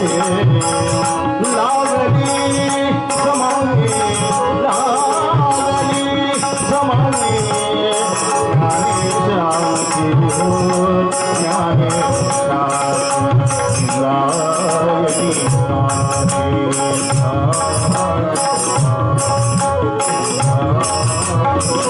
लस्ेारी लाली जमंग जमे Thank you.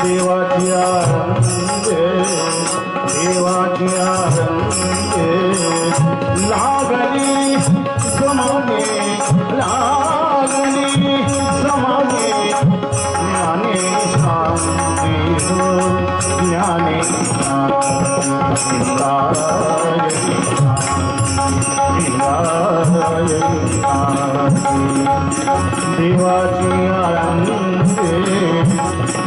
Divine, divine, divine, divine, divine, divine, divine, divine, divine, divine, divine, divine, divine,